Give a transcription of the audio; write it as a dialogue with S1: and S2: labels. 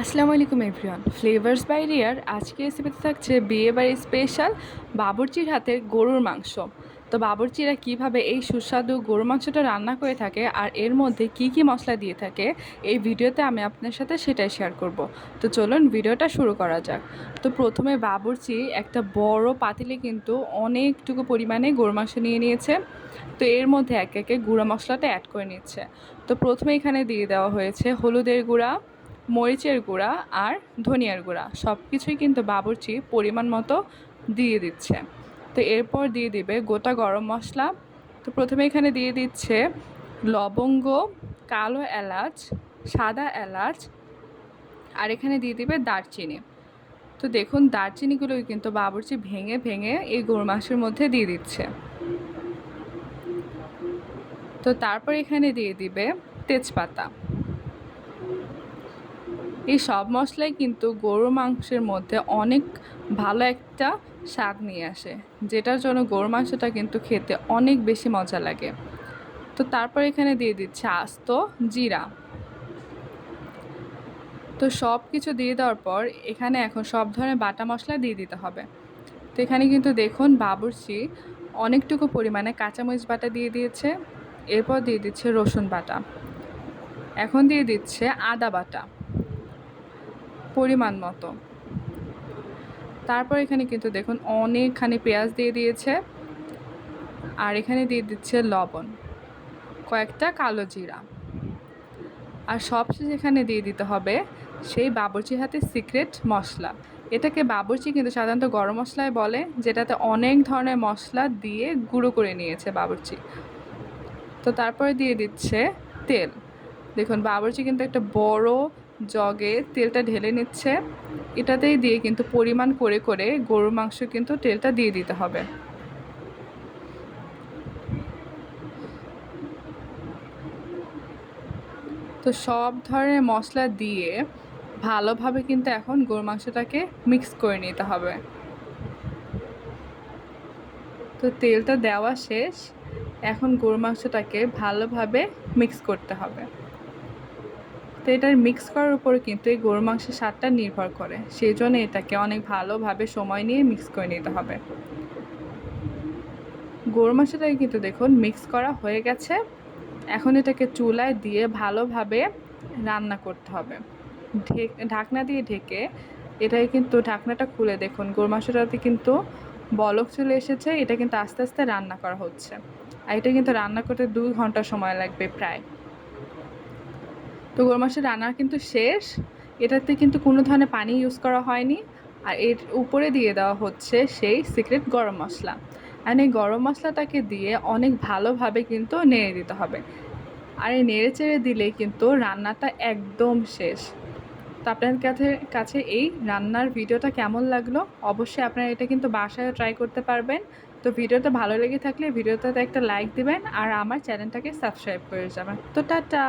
S1: আসসালামু আলাইকুম everyone flavours by রিয়ার আজকে রেসিপিতে থাকছে বিয়ে বাড়ির স্পেশাল বাবুর্চির হাতের গরুর মাংস। তো বাবুর্চিরা কীভাবে এই সুস্বাদু গরুর মাংসটা রান্না করে থাকে আর এর মধ্যে কি কি মশলা দিয়ে থাকে, এই ভিডিওতে আমি আপনার সাথে সেটাই শেয়ার করব। তো চলুন ভিডিওটা শুরু করা যাক। তো প্রথমে বাবুর্চি একটা বড় পাতিলে কিন্তু অনেকটুকু পরিমাণে গরুর মাংস নিয়ে নিয়েছে। তো এর মধ্যে এক একে গুঁড়া মশলাটা অ্যাড করে নিচ্ছে। তো প্রথমে এখানে দিয়ে দেওয়া হয়েছে হলুদের গুঁড়া মরিচের গুঁড়া আর ধনিয়ার গুঁড়া সব কিছুই কিন্তু বাবুর্চি পরিমাণ মতো দিয়ে দিচ্ছে। তো এরপর দিয়ে দিবে গোটা গরম মশলা। তো প্রথমে এখানে দিয়ে দিচ্ছে লবঙ্গ, কালো এলাচ, সাদা এলাচ, আর এখানে দিয়ে দিবে দারচিনি। তো দেখুন, দারচিনিগুলোই কিন্তু বাবুর্চি ভেঙে ভেঙে এই গরু মাংসের মধ্যে দিয়ে দিচ্ছে। তো তারপর এখানে দিয়ে দিবে তেজপাতা। এই সব মশলাই কিন্তু গরুর মাংসের মধ্যে অনেক ভালো একটা স্বাদ নিয়ে আসে, যেটার জন্য গরুর মাংসটা কিন্তু খেতে অনেক বেশি মজা লাগে। তো তারপর এখানে দিয়ে দিচ্ছে আস্ত জিরা। তো সব কিছু দিয়ে দেওয়ার পর এখানে এখন সব ধরনের বাটা মশলা দিয়ে দিতে হবে। তো এখানে কিন্তু দেখুন বাবুর্চি অনেকটুকু পরিমাণে কাঁচামরিচ বাটা দিয়ে দিয়েছে, এরপর দিয়ে দিচ্ছে রসুন বাটা। এখন দিয়ে দিচ্ছে আদা বাটা। পরিমাণ মতো। তারপর এখানে কিন্তু দেখুন অনেকখানি পেঁয়াজ দিয়ে দিয়েছে আর এখানে দিয়ে দিচ্ছে লবণ, কয়েকটা কালো জিরা। আর সবশেষে এখানে দিয়ে দিতে হবে সেই বাবরচি হাতে সিক্রেট মশলা। এটাকে বাবরচি কিন্তু সাধারণত গরম মশলায় বলে, যেটাতে অনেক ধরনের মশলা দিয়ে গুঁড়ো করে নিয়েছে বাবরচি। তো তারপরে দিয়ে দিচ্ছে তেল। দেখুন বাবরচি কিন্তু একটা বড় জগে তেলটা ঢেলে নিচ্ছে। এটাতেই দিয়ে কিন্তু পরিমাণ করে করে গরুর মাংস কিন্তু তেলটা দিয়ে দিতে হবে। তো সব ধরনের মশলা দিয়ে ভালোভাবে কিন্তু এখন গরুর মাংসটাকে মিক্স করে নিতে হবে। তো তেলটা দেওয়া শেষ। এখন গরুর মাংসটাকে ভালোভাবে মিক্স করতে হবে। তো এটার মিক্স করার উপরে কিন্তু এই গরু মাংসের স্বাদটা নির্ভর করে। সেই জন্য এটাকে অনেক ভালোভাবে সময় নিয়ে মিক্স করে নিতে হবে। গরু মাংসটাকে কিন্তু দেখুন মিক্স করা হয়ে গেছে। এখন এটাকে চুলায় দিয়ে ভালোভাবে রান্না করতে হবে। ঢাকনা দিয়ে ঢেকে এটাকে কিন্তু ঢাকনাটা খুলে দেখুন। গরু মাংসটাতে কিন্তু বলক চলে এসেছে। এটা কিন্তু আস্তে আস্তে রান্না করা হচ্ছে। আর এটা কিন্তু রান্না করতে দুই ঘণ্টা সময় লাগবে প্রায়। তো গরু মাংসের রান্না কিন্তু শেষ। এটাতে কিন্তু কোনো ধরনের পানি ইউজ করা হয়নি। আর এর উপরে দিয়ে দেওয়া হচ্ছে সেই সিক্রেট গরম মশলা। আর এই গরম মশলাটাকে দিয়ে অনেক ভালোভাবে কিন্তু নেড়ে দিতে হবে। আর এই নেড়ে চেড়ে দিলেই কিন্তু রান্নাটা একদম শেষ। তো আপনার কাছে কাছে এই রান্নার ভিডিওটা কেমন লাগল? অবশ্যই আপনারা এটা কিন্তু বাসায় ট্রাই করতে পারবেন। তো ভিডিওটা ভালো লেগে থাকলে ভিডিওটাতে একটা লাইক দিবেন। আর আমার চ্যানেলটাকে সাবস্ক্রাইব করে যাবেন। তো টাটা!